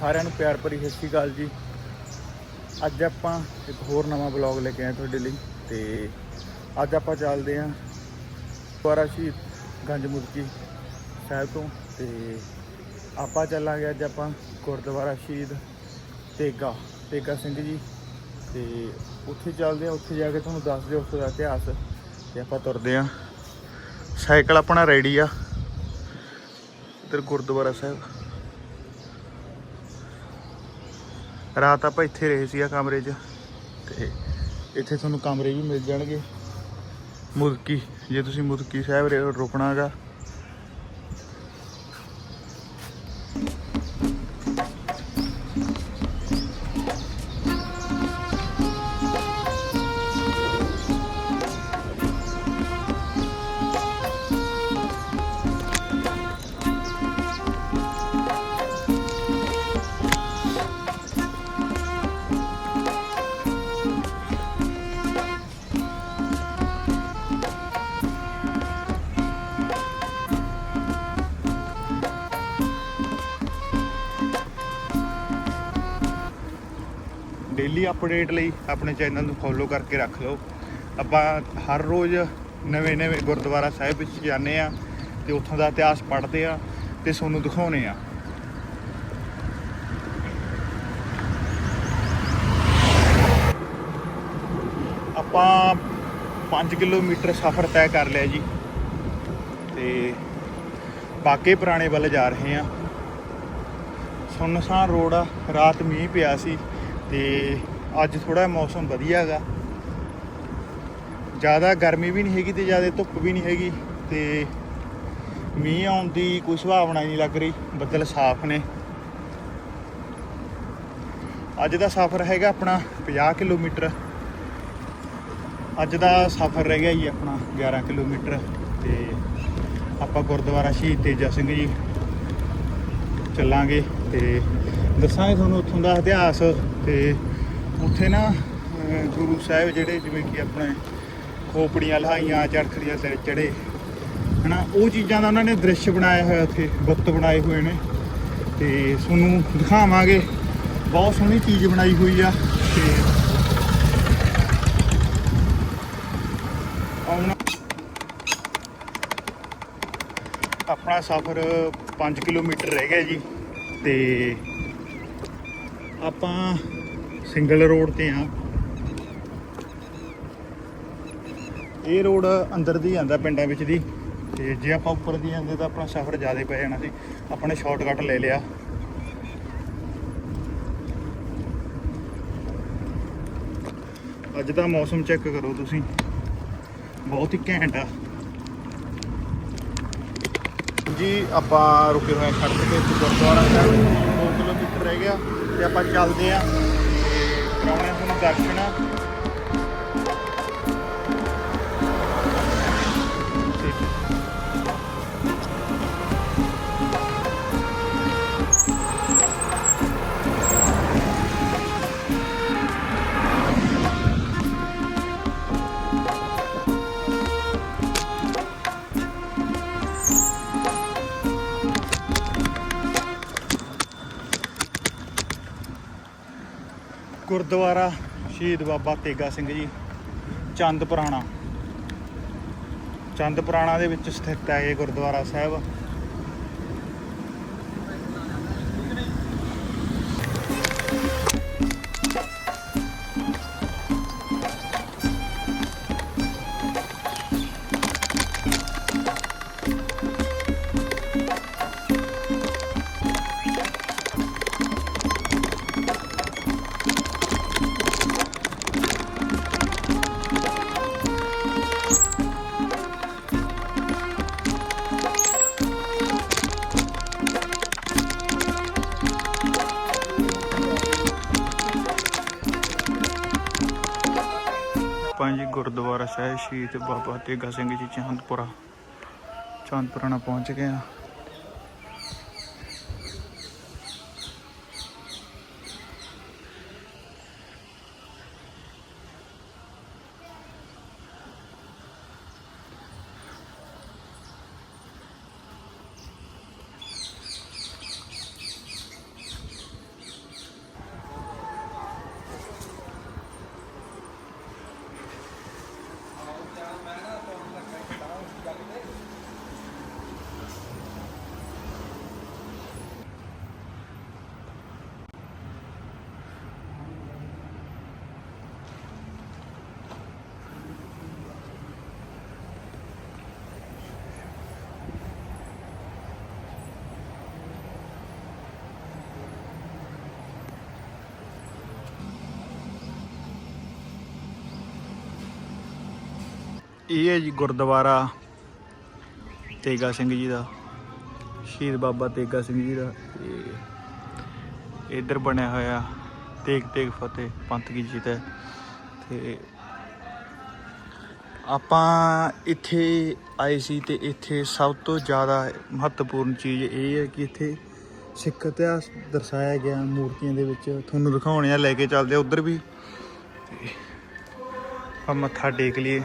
ਸਾਰਿਆਂ ਨੂੰ ਪਿਆਰ ਭਰੀ ਸਤਿ ਸ਼੍ਰੀ ਅਕਾਲ ਜੀ। ਅੱਜ ਆਪਾਂ ਇੱਕ ਹੋਰ ਨਵਾਂ ਬਲੌਗ ਲੈ ਕੇ ਆਏ ਤੁਹਾਡੇ ਲਈ ਤੇ ਅੱਜ ਆਪਾਂ ਚੱਲਦੇ ਆਂ ਦੁਆਰਾ ਸ਼ਹੀਦ ਗੰਜ ਮੁਲਕੀ ਸਾਹਿਬ ਤੋਂ ਤੇ ਆਪਾਂ ਚੱਲਾਂਗੇ ਅੱਜ ਆਪਾਂ ਗੁਰਦੁਆਰਾ ਸ਼ਹੀਦ ਤੇਗਾ ਤੇਗਾ ਸਿੰਘ ਜੀ ਤੇ ਉੱਥੇ ਚੱਲਦੇ ਆ ਉੱਥੇ ਜਾ ਕੇ ਤੁਹਾਨੂੰ ਦੱਸ ਦੱਸਦੇ ਉਸ ਦਾ ਇਤਿਹਾਸ ਤੇ ਆਪਾਂ ਤੁਰਦੇ ਆ ਸਾਈਕਲ ਆਪਣਾ ਰੈਡੀ ਆ। ਇੱਧਰ ਗੁਰਦੁਆਰਾ ਸਾਹਿਬ। ਰਾਤ ਆਪਾਂ ਇੱਥੇ ਰਹੇ ਸੀ ਆ ਕਮਰੇ 'ਚ ਤੇ ਇੱਥੇ ਤੁਹਾਨੂੰ ਕਮਰੇ ਵੀ ਮਿਲ ਜਾਣਗੇ। ਮੁਲਕੀ, ਜੇ ਤੁਸੀਂ ਮੁਲਕੀ ਸਾਹਿਬ ਰੇ- ਰੁਕਣਾਗਾ। ਡੇਲੀ ਅਪਡੇਟ ਲਈ ਆਪਣੇ ਚੈਨਲ ਨੂੰ ਫੋਲੋ ਕਰਕੇ ਰੱਖ ਲਓ। ਆਪਾਂ ਹਰ ਰੋਜ਼ ਨਵੇਂ ਨਵੇਂ ਗੁਰਦੁਆਰਾ ਸਾਹਿਬ ਵਿੱਚ ਜਾਂਦੇ ਆ ਤੇ ਉੱਥੋਂ ਦਾ ਇਤਿਹਾਸ ਪੜ੍ਹਦੇ ਆ ਤੇ ਤੁਹਾਨੂੰ ਦਿਖਾਉਨੇ ਆ ਆਪਾਂ 5 ਕਿਲੋਮੀਟਰ ਸਫ਼ਰ ਤੈਅ ਕਰ ਲਿਆ ਜੀ ਤੇ ਬਾਕੇ ਪੁਰਾਣੇ ਵੱਲ ਜਾ ਰਹੇ ਆ ਸੁੰਨਸਾਨ ਰੋਡ ਆ ਰਾਤ ਮੀਂਹ ਪਿਆ ਸੀ। ਤੇ ਅੱਜ ਥੋੜਾ ਮੌਸਮ ਵਧੀਆ ਹੈਗਾ। ਜ਼ਿਆਦਾ ਗਰਮੀ ਵੀ ਨਹੀਂ ਹੈਗੀ ਤੇ ਜ਼ਿਆਦਾ ਧੁੱਪ ਵੀ ਨਹੀਂ ਹੈਗੀ ਤੇ ਮੀਂਹ ਆਉਣ ਦੀ ਕੋਈ ਸੰਭਾਵਨਾ ਨਹੀਂ ਲੱਗ ਰਹੀ, ਬੱਦਲ ਸਾਫ਼ ਨੇ। ਅੱਜ ਦਾ ਸਫ਼ਰ ਹੈਗਾ ਆਪਣਾ 50 ਕਿਲੋਮੀਟਰ। ਅੱਜ ਦਾ ਸਫ਼ਰ ਰਹਿ ਗਿਆ ਜੀ ਆਪਣਾ 11 ਕਿਲੋਮੀਟਰ ਤੇ ਆਪਾਂ ਗੁਰਦੁਆਰਾ ਸ਼ਹੀਦ ਤੇਜਾ ਸਿੰਘ ਜੀ ਚੱਲਾਂਗੇ ਤੇ ਦੱਸਾਂਗੇ ਤੁਹਾਨੂੰ ਉੱਥੋਂ ਦਾ ਇਤਿਹਾਸ ਤੇ ਉੱਥੇ ਨਾ ਗੁਰੂ ਸਾਹਿਬ ਜਿਹੜੇ ਜਿਵੇਂ ਕਿ ਆਪਣੇ ਖੋਪੜੀਆਂ, ਲਹਾਈਆਂ ਚੜਖੜੀਆਂ ਸਿਰ ਚੜੇ, ਹਨਾ, ਉਹ ਚੀਜ਼ਾਂ ਦਾ ਉਹਨਾਂ ਨੇ ਦ੍ਰਿਸ਼ ਬਣਾਇਆ ਹੋਇਆ ਉੱਥੇ, ਗੁਪਤ ਬਣਾਏ ਹੋਏ ਨੇ। ਤੇ ਤੁਹਾਨੂੰ ਦਿਖਾਵਾਂਗੇ, ਬਹੁਤ ਸੋਹਣੀ ਚੀਜ਼ ਬਣਾਈ ਹੋਈ ਆ, ਤੇ ਆਪਣਾ ਸਫ਼ਰ 5 ਕਿਲੋਮੀਟਰ ਰਹਿ ਗਿਆ ਜੀ, ਤੇ ਆਪਾਂ ਸਿੰਗਲ ਰੋਡ ਤੇ ਆ। ਇਹ ਰੋਡ ਅੰਦਰ ਦੀ ਜਾਂਦਾ ਪਿੰਡਾਂ ਵਿੱਚ ਦੀ। ਤੇ ਜੇ ਆਪਾਂ ਉੱਪਰ ਦੀ ਜਾਂਦੇ ਤਾਂ ਆਪਣਾ ਸਫ਼ਰ ਜ਼ਿਆਦਾ ਪੈ ਜਾਣਾ ਸੀ। ਆਪਣੇ ਨੇ ਸ਼ਾਰਟਕਟ ਲੈ ਲਿਆ। ਅੱਜ ਦਾ ਮੌਸਮ ਚੈੱਕ ਕਰੋ ਤੁਸੀਂ। ਬਹੁਤ ਹੀ ਘੈਂਟ ਆ। ਜੀ, ਆਪਾਂ ਰੁਕੇ ਹੋਏ ਹਾਂ ਸੜਕ ਤੇ ਗੁਰਦੁਆਰਾ ਸਾਹਿਬ। 2 ਕਿਲੋਮੀਟਰ ਰਹਿ ਗਿਆ। ਤੇ ਆਪਾਂ ਚੱਲਦੇ ਆ ਤੇ ਕਰਾਉਣੇ ਤੁਹਾਨੂੰ ਦਰਸ਼ਨ ਗੁਰਦੁਆਰਾ ਸ਼ਹੀਦ ਬਾਬਾ ਤੇਗਾ ਸਿੰਘ ਜੀ, ਚੰਦ ਪੁਰਾਣਾ। ਚੰਦ ਪੁਰਾਣਾ ਦੇ ਵਿੱਚ ਸਥਿਤ ਹੈ ਇਹ ਗੁਰਦੁਆਰਾ ਸਾਹਿਬ। ਗੁਰਦੁਆਰਾ ਸਾਹਿਬ ਸ਼ਹੀਦ ਬਾਬਾ ਤੇਗਾ ਸਿੰਘ ਜੀ ਚੰਦਪੁਰਾ ਨਾਲ ਪਹੁੰਚ ਗਏ ਆ। ਇਹ ਹੈ ਜੀ ਗੁਰਦੁਆਰਾ ਤੇਗਾ ਸਿੰਘ ਜੀ ਦਾ, ਸ਼ਹੀਦ ਬਾਬਾ ਤੇਗਾ ਸਿੰਘ ਜੀ ਦਾ ਤੇ ਇੱਧਰ ਬਣਿਆ ਹੋਇਆ ਤੇਗ ਤੇਗ ਫਤਿਹ ਪੰਥ ਕੀ ਜਿੱਤ ਹੈ ਤੇ ਆਪਾਂ ਇੱਥੇ ਆਏ ਸੀ ਤੇ ਇੱਥੇ ਸਭ ਤੋਂ ਜ਼ਿਆਦਾ ਮਹੱਤਵਪੂਰਨ ਚੀਜ਼ ਇਹ ਹੈ ਕਿ ਇੱਥੇ ਸਿੱਖ ਇਤਿਹਾਸ ਦਰਸਾਇਆ ਗਿਆ ਮੂਰਤੀਆਂ ਦੇ ਵਿੱਚ, ਤੁਹਾਨੂੰ ਦਿਖਾਉਣੇ ਆ ਲੈ ਕੇ ਚੱਲਦੇ ਆ ਉਧਰ ਵੀ ਆਪਾਂ ਮੱਥਾ ਟੇਕ ਲਈਏ।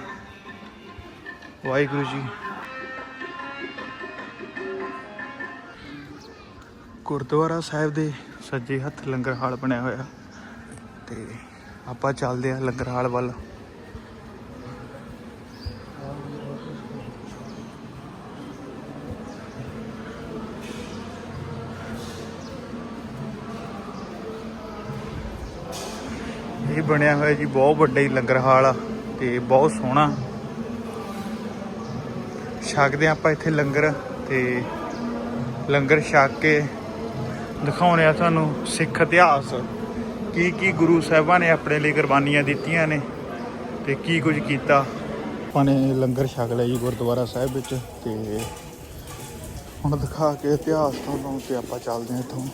ਵਾਹਿਗੁਰੂ ਜੀ। ਗੁਰਦੁਆਰਾ ਸਾਹਿਬ ਦੇ ਸੱਜੇ ਹੱਥ ਲੰਗਰ ਹਾਲ ਬਣਿਆ ਹੋਇਆ। ਤੇ ਆਪਾਂ ਚੱਲਦੇ ਆ ਲੰਗਰ ਹਾਲ ਵੱਲ। ਇਹ ਬਣਿਆ ਹੋਇਆ ਜੀ, ਬਹੁਤ ਵੱਡਾ ਹੀ ਲੰਗਰ ਹਾਲ ਆ ਤੇ ਬਹੁਤ ਸੋਹਣਾ। ਛਕਦੇ ਹਾਂ ਆਪਾਂ ਇੱਥੇ ਲੰਗਰ ਤੇ ਲੰਗਰ ਛਕ ਕੇ ਦਿਖਾਉਣੇ ਆ ਤੁਹਾਨੂੰ ਸਿੱਖ ਇਤਿਹਾਸ। ਕੀ ਕੀ ਗੁਰੂ ਸਾਹਿਬਾਂ ਨੇ ਆਪਣੇ ਲਈ ਕੁਰਬਾਨੀਆਂ ਦਿੱਤੀਆਂ ਨੇ ਤੇ ਕੀ ਕੁਝ ਕੀਤਾ। ਆਪਾਂ ਨੇ ਲੰਗਰ ਛਕ ਲਿਆ ਜੀ ਗੁਰਦੁਆਰਾ ਸਾਹਿਬ ਵਿੱਚ ਤੇ ਹੁਣ ਦਿਖਾ ਕੇ ਇਤਿਹਾਸ ਤੁਹਾਨੂੰ ਤੇ ਆਪਾਂ ਚੱਲਦੇ ਹਾਂ ਇੱਥੋਂ।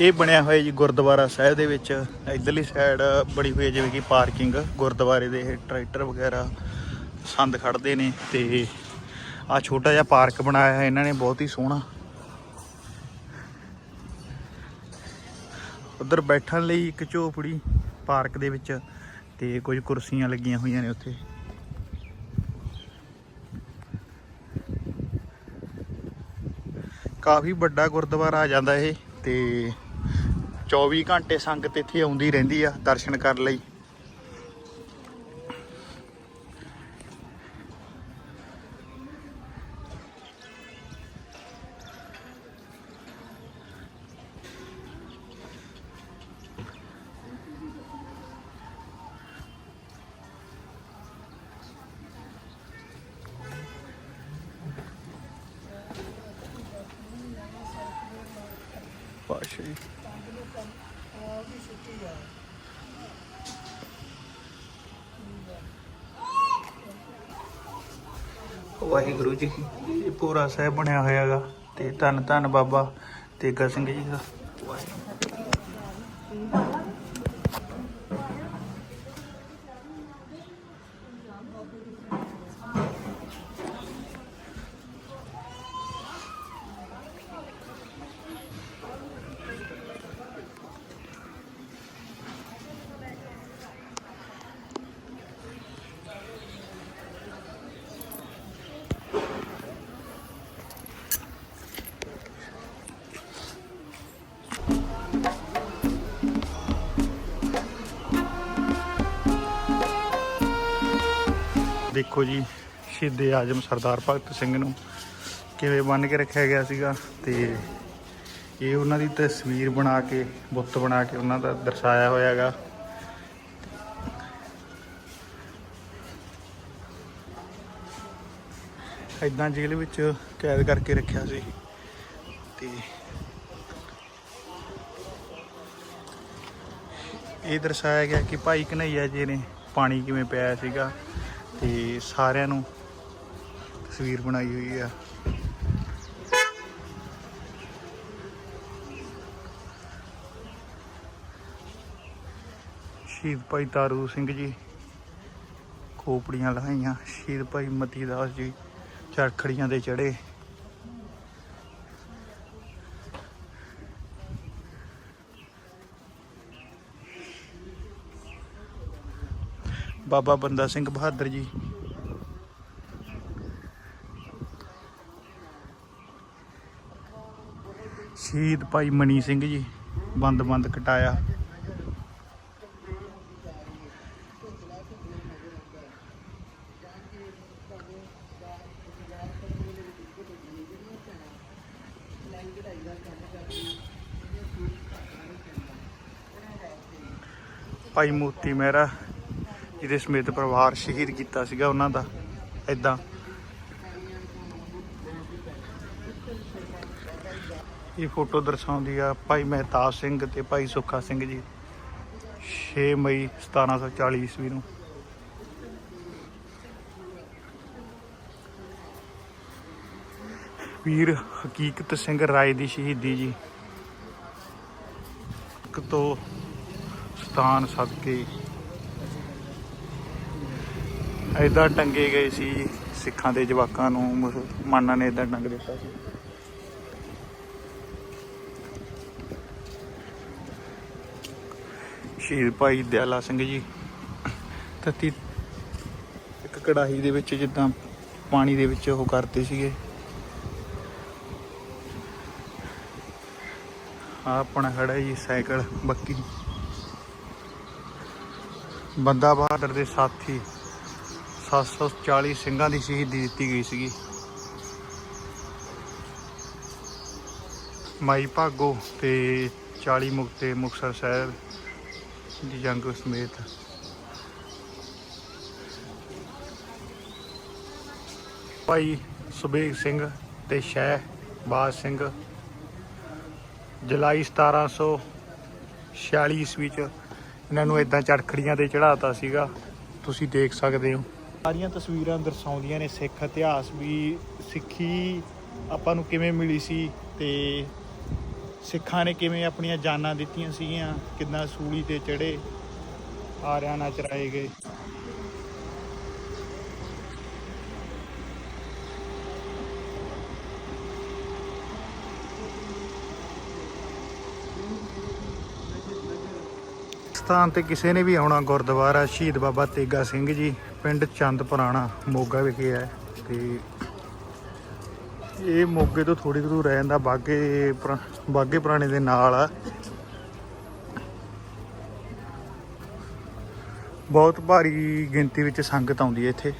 ਇਹ ਬਣਿਆ ਹੋਇਆ ਜੀ ਗੁਰਦੁਆਰਾ ਸਾਹਿਬ ਦੇ ਵਿੱਚ। ਇਧਰਲੀ ਸਾਈਡ ਬਣੀ ਹੋਈ ਜਿਵੇਂ ਕਿ ਪਾਰਕਿੰਗ, ਗੁਰਦੁਆਰੇ ਦੇ ਟਰੈਕਟਰ ਵਗੈਰਾ ਸੰਦ ਖੜਦੇ ਨੇ ਤੇ ਆ ਛੋਟਾ ਜਿਹਾ ਪਾਰਕ ਬਣਾਇਆ ਹੈ ਇਹਨਾਂ ਨੇ ਬਹੁਤ ਹੀ ਸੋਹਣਾ। ਉਧਰ ਬੈਠਣ ਲਈ ਇੱਕ ਝੋਪੜੀ ਪਾਰਕ ਦੇ ਵਿੱਚ ਤੇ ਕੁਝ ਕੁਰਸੀਆਂ ਲੱਗੀਆਂ ਹੋਈਆਂ ਨੇ ਉੱਥੇ। ਕਾਫੀ ਵੱਡਾ ਗੁਰਦੁਆਰਾ ਆ ਜਾਂਦਾ ਇਹ ਤੇ 24 ਘੰਟੇ ਸੰਗਤ ਇੱਥੇ ਆਉਂਦੀ ਰਹਿੰਦੀ ਆ ਦਰਸ਼ਨ ਕਰਨ ਲਈ। ਪਾਸ਼ਾ ਜੀ ਵਾਹਿਗੁਰੂ ਜੀ ਇਹ ਪੂਰਾ ਸਾਹਿਬ ਬਣਿਆ ਹੋਇਆ ਹੈਗਾ ਤੇ ਧੰਨ ਧੰਨ ਬਾਬਾ ਤੇਗਾ ਸਿੰਘ ਜੀ ਦਾ। ਦੇਖੋ ਜੀ, ਸ਼ਹੀਦੇ ਆਜਮ ਸਰਦਾਰ ਭਗਤ ਸਿੰਘ ਨੂੰ ਕਿਵੇਂ ਬੰਨ ਕੇ ਰੱਖਿਆ ਗਿਆ ਸੀਗਾ ਤੇ ਇਹ ਉਹਨਾਂ ਦੀ ਤਸਵੀਰ ਬਣਾ ਕੇ, ਬੁੱਤ ਬਣਾ ਕੇ ਉਹਨਾਂ ਦਾ ਦਰਸਾਇਆ ਹੋਇਆ ਹੈਗਾ ਇਦਾਂ ਜੇਲ੍ਹ ਵਿੱਚ ਕੈਦ ਕਰਕੇ ਰੱਖਿਆ ਸੀ ਤੇ ਇਹ ਦਰਸਾਇਆ ਗਿਆ ਕਿ ਭਾਈ ਕਨਈਆ ਜੀ ਨੇ ਪਾਣੀ ਕਿਵੇਂ ਪਿਆ ਸੀਗਾ। ਤੇ ਸਾਰਿਆਂ ਨੂੰ ਤਸਵੀਰ ਬਣਾਈ ਹੋਈ ਆ। ਸ਼ਹੀਦ ਭਾਈ ਤਾਰੂ ਸਿੰਘ ਜੀ ਖੋਪੜੀਆਂ ਲਾਈਆਂ ਸ਼ਹੀਦ ਭਾਈ ਮਤੀ ਦਾਸ ਜੀ ਚਰਖੜੀਆਂ ਦੇ ਚੜੇ ਬਾਬਾ ਬੰਦਾ ਸਿੰਘ ਬਹਾਦਰ ਜੀ। ਸ਼ਹੀਦ ਭਾਈ ਮਨੀ ਸਿੰਘ ਜੀ, ਬੰਦ ਬੰਦ ਕਟਾਇਆ। ਭਾਈ ਮੋਤੀ ਮਹਿਰਾ ਜਿਹਦੇ ਸਮੇਤ ਪਰਿਵਾਰ ਸ਼ਹੀਦ ਕੀਤਾ ਸੀਗਾ ਉਹਨਾਂ ਦਾ ਇਦਾਂ ਇਹ ਫੋਟੋ ਦਰਸਾਉਂਦੀ ਆ ਭਾਈ ਮਹਿਤਾਬ ਸਿੰਘ ਤੇ ਭਾਈ ਸੁੱਖਾ ਸਿੰਘ ਜੀ 6 ਮਈ 1740 ਈਸਵੀ ਨੂੰ। ਵੀਰ ਹਕੀਕਤ ਸਿੰਘ ਰਾਏ ਦੀ ਸ਼ਹੀਦੀ ਜੀ ਤੋਂ ਸਥਾਨ ਸਦਕੇ ਐਦਾਂ ਟੰਗੇ ਗਏ ਸੀ ਸਿੱਖਾਂ ਦੇ ਜਵਾਕਾਂ ਨੂੰ ਮੁਸਲਮਾਨਾਂ ਨੇ ਐਦਾਂ ਟੰਗ ਦਿੱਤਾ ਸੀ। ਸ਼ਹੀਦ ਭਾਈ ਦਿਆਲਾ ਸਿੰਘ ਜੀ ਤਤੀ ਇੱਕ ਕੜਾਹੀ ਦੇ ਵਿੱਚ ਜਿੱਦਾਂ ਪਾਣੀ ਦੇ ਵਿੱਚ ਉਹ ਕਰਦੇ ਸੀਗੇ। ਆਹ ਆਪਣਾ ਖੜਾ ਜੀ ਸਾਈਕਲ, ਬੱਕੀ। ਬੰਦਾ ਬਹਾਦਰ ਦੇ ਸਾਥੀ। 740 ਸਿੰਘਾਂ ਦੀ ਸ਼ਹੀਦੀ ਦਿੱਤੀ ਗਈ ਸੀਗੀ। ਮਾਈ ਭਾਗੋ ਤੇ 40 ਮੁਕਤੇ ਮੁਕਤਸਰ ਸਾਹਿਬ ਦੀ ਜੰਗ ਸਮੇਤ ਭਾਈ ਸੁਬੇਗ ਸਿੰਘ ਤੇ ਸ਼ਹਿ ਬਾਜ ਸਿੰਘ ਜੁਲਾਈ 1746 ਈਸਵੀ ਚ ਇਹਨਾਂ ਨੂੰ ਇਦਾਂ ਚੜਖੜੀਆਂ ਤੇ ਚੜਾਤਾ ਸੀਗਾ। ਤੁਸੀਂ ਦੇਖ ਸਕਦੇ ਹੋ। ਸਾਰੀਆਂ ਤਸਵੀਰਾਂ ਦਰਸਾਉਂਦੀਆਂ ਨੇ ਸਿੱਖ ਇਤਿਹਾਸ ਵੀ ਸਿੱਖੀ ਆਪਾਂ ਨੂੰ ਕਿਵੇਂ ਮਿਲੀ ਸੀ ਤੇ ਸਿੱਖਾਂ ਨੇ ਕਿਵੇਂ ਆਪਣੀਆਂ ਜਾਨਾਂ ਦਿੱਤੀਆਂ ਸੀਗੀਆਂ ਕਿੰਨਾ ਸੂਲੀ ਤੇ ਚੜੇ ਆਰਿਆਂ ਨਾਲ ਚਰਾਏ ਗਏ। ਸਥਾਨ ਤੇ ਕਿਸੇ ਨੇ ਵੀ ਆਉਣਾ ਗੁਰਦੁਆਰਾ ਸ਼ਹੀਦ ਬਾਬਾ ਤੇਗਾ ਸਿੰਘ ਜੀ, ਪਿੰਡ ਚੰਦ ਪੁਰਾਣਾ ਮੋਗਾ ਵਿਖੇ ਹੈ ਤੇ ਇਹ ਮੋਗੇ ਤੋਂ ਥੋੜੀ ਦੂਰ ਰਹਿ ਜਾਂਦਾ ਬਾਗੇ ਪੁਰਾ- ਬਾਗੇ ਪੁਰਾਣੇ ਦੇ ਨਾਲ ਆ। ਬਹੁਤ ਭਾਰੀ ਗਿਣਤੀ ਵਿੱਚ ਸੰਗਤ ਆਉਂਦੀ ਹੈ ਇੱਥੇ।